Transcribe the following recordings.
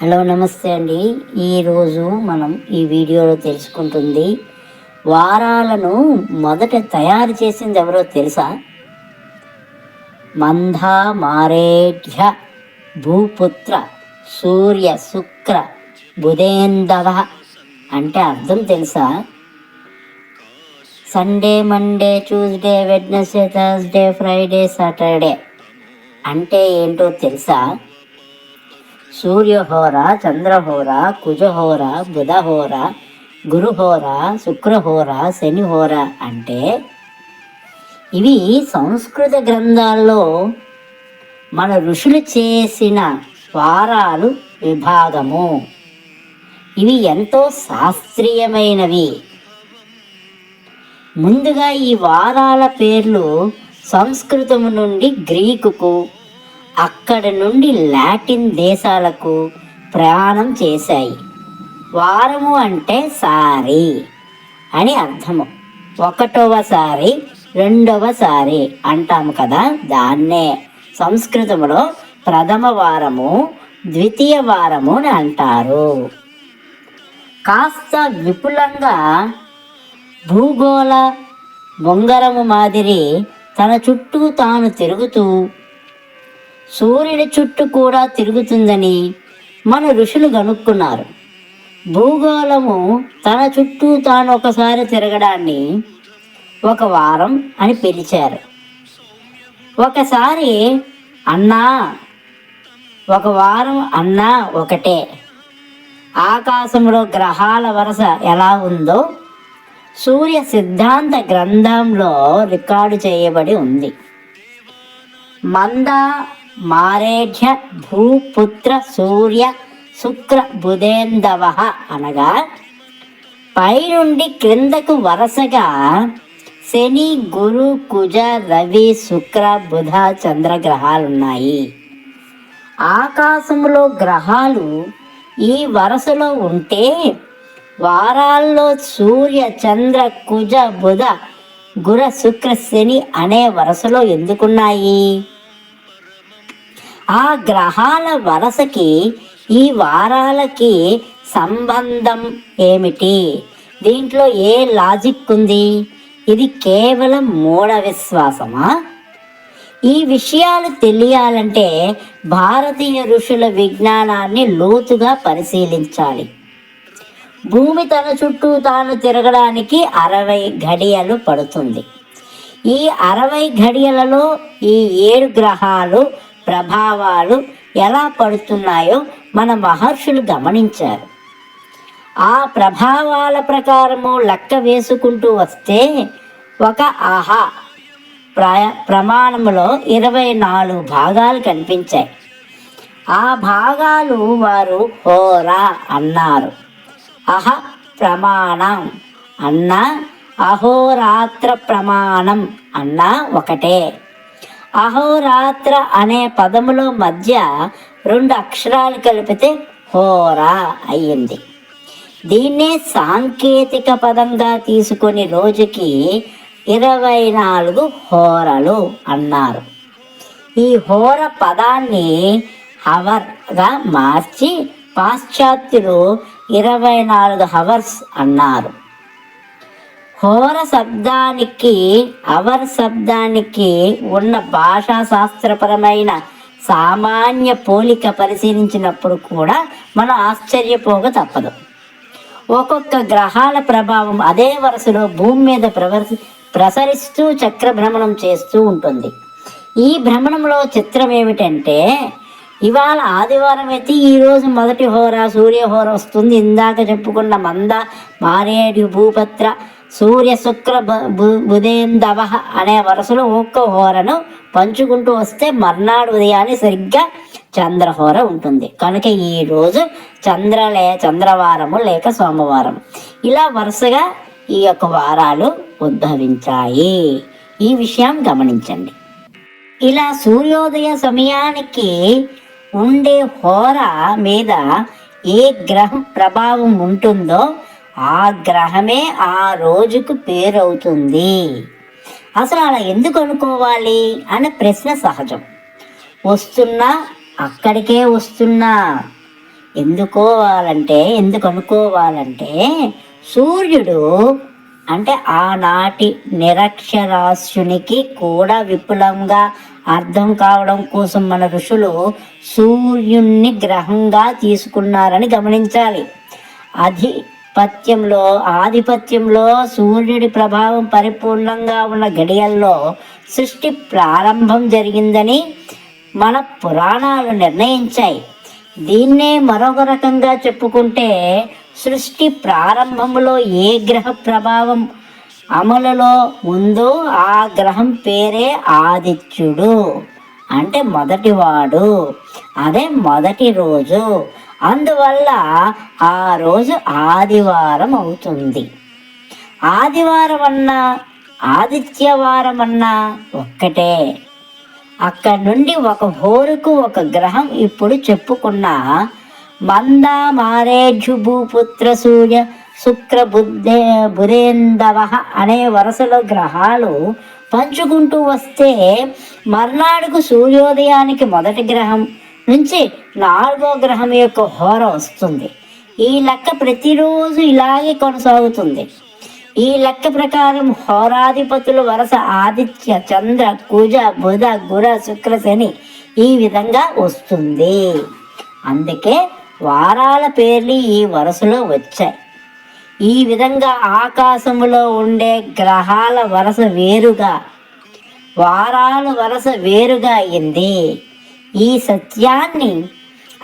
Hello నమస్తే అండి. ఈరోజు మనం ఈ వీడియోలో తెలుసుకుంటుంది వారాలను మొదట తయారు చేసింది ఎవరో తెలుసా? మంద మారేఢ్య భూపుత్ర సూర్య శుక్ర బుధేందవ అంటే అర్థం తెలుసా? Sunday Monday Tuesday Wednesday Thursday Friday Saturday అంటే ఏంటో తెలుసా? సూర్యహోర చంద్రహోర కుజహోర బుధహోర గురుహోర శుక్రహోర శనిహోర అంటే ఇవి సంస్కృత గ్రంథాల్లో మన ఋషులు చేసిన వారాలు విభాగము. ఇవి ఎంతో శాస్త్రీయమైనవి. ముందుగా ఈ వారాల పేర్లు సంస్కృతము నుండి గ్రీకుకు అక్కడి నుండి లాటిన్ దేశాలకు ప్రయాణం చేశాయి. వారము అంటే సారి అని అర్థము. ఒకటవసారి రెండవసారి అంటాము కదా దాన్నే. సంస్కృతంలో ప్రథమ వారము ద్వితీయ వారము అని అంటారు. కాస్త విపులంగా భూగోళ బొంగరము మాదిరి తన చుట్టూ తాను తిరుగుతూ సూర్యుని చుట్టూ కూడా తిరుగుతుందని మన ఋషులు కనుక్కున్నారు. భూగోళము తన చుట్టూ తాను ఒకసారి తిరగడాన్ని ఒక వారం అని పిలిచారు. ఒకసారి అన్నా ఒక వారం అన్నా ఒకటే. ఆకాశంలో గ్రహాల వరుస ఎలా ఉందో సూర్య సిద్ధాంత గ్రంథంలో రికార్డు చేయబడి ఉంది. మంద మారేఢ్య భూపుత్ర సూర్య శుక్ర బుధేందవ అనగా పైనుండి క్రిందకు వరుసగా శని గురు కుజ రవి శుక్ర బుధ చంద్ర గ్రహాలున్నాయి ఆకాశంలో గ్రహాలు ఈ వరుసలో ఉంటే వారాల్లో సూర్య చంద్ర కుజ బుధ గుర శుక్ర శని అనే వరుసలో ఎందుకున్నాయి? ఆ గ్రహాల వరసకి ఈ వారాలకి సంబంధం ఏమిటి? దీంట్లో ఏ లాజిక్ ఉంది? ఇది కేవలం మూఢ విశ్వాసమా? ఈ విషయాలు తెలియాలంటే భారతీయ ఋషుల విజ్ఞానాన్ని లోతుగా పరిశీలించాలి. భూమి తన చుట్టూ తాను తిరగడానికి అరవై ఘడియలు పడుతుంది. ఈ అరవై ఘడియలలో ఈ ఏడు గ్రహాలు ప్రభావాలు ఎలా పడుతున్నాయో మన మహర్షులు గమనించారు. ఆ ప్రభావాల ప్రకారము లెక్క వేసుకుంటూ వస్తే ఒక ఆహా ప్రాయ ప్రమాణములో ఇరవై నాలుగు భాగాలు కనిపించాయి. ఆ భాగాలు వారు హోరా అన్నారు. అహ ప్రమాణం అన్న అహోరాత్ర ప్రమాణం అన్న ఒకటే. అహోరాత్ర అనే పదములో మధ్య రెండు అక్షరాలు కలిపితే హోరా అయ్యింది. దీన్నే సాంకేతిక పదంగా తీసుకొని రోజుకి ఇరవై నాలుగు హోరలు అన్నారు. ఈ హోర పదాన్ని హవర్గా మార్చి పాశ్చాత్యులు ఇరవై నాలుగు హవర్స్ అన్నారు. హోర శబ్దానికి అవర్ శబ్దానికి ఉన్న భాషా శాస్త్రపరమైన సామాన్య పోలిక పరిశీలించినప్పుడు కూడా మనం ఆశ్చర్యపోక తప్పదు. ఒక్కొక్క గ్రహాల ప్రభావం అదే వరుసలో భూమి మీద ప్రవర్తి ప్రసరిస్తూ చక్ర భ్రమణం చేస్తూ ఉంటుంది. ఈ భ్రమణంలో చిత్రం ఏమిటంటే ఇవాళ ఆదివారం అయితే ఈరోజు మొదటి హోర సూర్యహోర వస్తుంది. ఇందాక చెప్పుకున్న మంద మారేడు భూపత్ర సూర్య శుక్ర బుధేందవ అనే వరుసలో ఒక్క హోరను పంచుకుంటూ వస్తే మర్నాడు ఉదయాన్ని సరిగ్గా చంద్రహోర ఉంటుంది. కనుక ఈరోజు చంద్రలే చంద్రవారము లేక సోమవారం ఇలా వరుసగా ఈ యొక్క వారాలు ఉద్భవించాయి. ఈ విషయం గమనించండి. ఇలా సూర్యోదయ సమయానికి ఉండే హోర మీద ఏ గ్రహం ప్రభావం ఉంటుందో ఆ గ్రహమే ఆ రోజుకు పేరవుతుంది. అసలు అలా ఎందుకు అనుకోవాలి? అనే ప్రశ్న సహజం. వస్తున్నా అక్కడికే వస్తున్నా. ఎందుకోవాలంటే ఎందుకు అనుకోవాలంటే సూర్యుడు అంటే ఆనాటి నిరక్షరాస్యునికి కూడా విపులంగా అర్థం కావడం కోసం మన ఋషులు సూర్యుణ్ణి గ్రహంగా తీసుకున్నారని గమనించాలి. అది పత్యంలో ఆధిపత్యంలో సూర్యుడి ప్రభావం పరిపూర్ణంగా ఉన్న గడియల్లో సృష్టి ప్రారంభం జరిగిందని మన పురాణాలు నిర్ణయించాయి. దీన్నే మరొక రకంగా చెప్పుకుంటే సృష్టి ప్రారంభంలో ఏ గ్రహ ప్రభావం అమలులో ఉందో ఆ గ్రహం పేరే ఆదిత్యుడు. అంటే మొదటివాడు. అదే మొదటి రోజు. అందువల్ల ఆ రోజు ఆదివారం అవుతుంది. ఆదివారం అన్నా ఆదిత్యవారం అన్నా ఒక్కటే. అక్కడి నుండి ఒక హోరుకు ఒక గ్రహం ఇప్పుడు చెప్పుకున్న మంద మారేజు భూపుత్ర సూర్య శుక్ర బుద్ధే బుధేందవ అనే వరుసలో గ్రహాలు పంచుకుంటూ వస్తే మర్నాడుకు సూర్యోదయానికి మొదటి గ్రహం. నుంచి నాలుగో గ్రహం యొక్క హోర వస్తుంది. ఈ లెక్క ప్రతిరోజు ఇలాగే కొనసాగుతుంది. ఈ లెక్క ప్రకారం హోరాధిపతుల వరుస ఆదిత్య చంద్ర కుజ బుధ గుర శుక్ర శని ఈ విధంగా వస్తుంది. అందుకే వారాల పేర్లు ఈ వరుసలో వచ్చాయి. ఈ విధంగా ఆకాశములో ఉండే గ్రహాల వరుస వేరుగా వారాల వరుస వేరుగా అయింది. ఈ సత్యాన్ని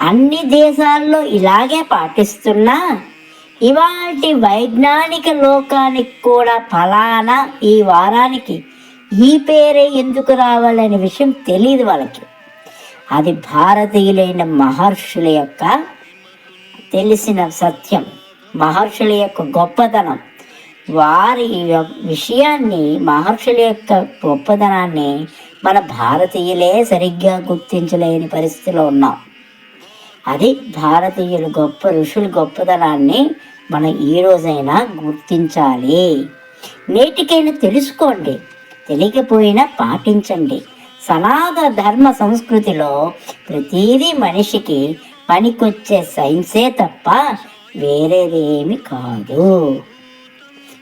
అన్ని దేశాల్లో ఇలాగే పాటిస్తున్నా ఇవాటి వైజ్ఞానిక లోకానికి కూడా ఫలానా ఈ వారానికి ఈ పేరే ఎందుకు రావాలనే విషయం తెలియదు వాళ్ళకి. అది భారతీయులైన మహర్షుల యొక్క తెలిసిన సత్యం మహర్షుల యొక్క గొప్పతనం. వారి యొక్క విషయాన్ని మహర్షుల యొక్క గొప్పదనాన్ని మన భారతీయులే సరిగ్గా గుర్తించలేని పరిస్థితిలో ఉన్నాం. అది భారతీయులు గొప్ప ఋషుల గొప్పదనాన్ని మనం ఈ రోజైనా గుర్తించాలి. నేటికైనా తెలుసుకోండి తెలియకపోయినా పాటించండి. సనాతన ధర్మ సంస్కృతిలో ప్రతిదీ మనిషికి పనికొచ్చే సైన్సే తప్ప వేరేదేమి కాదు.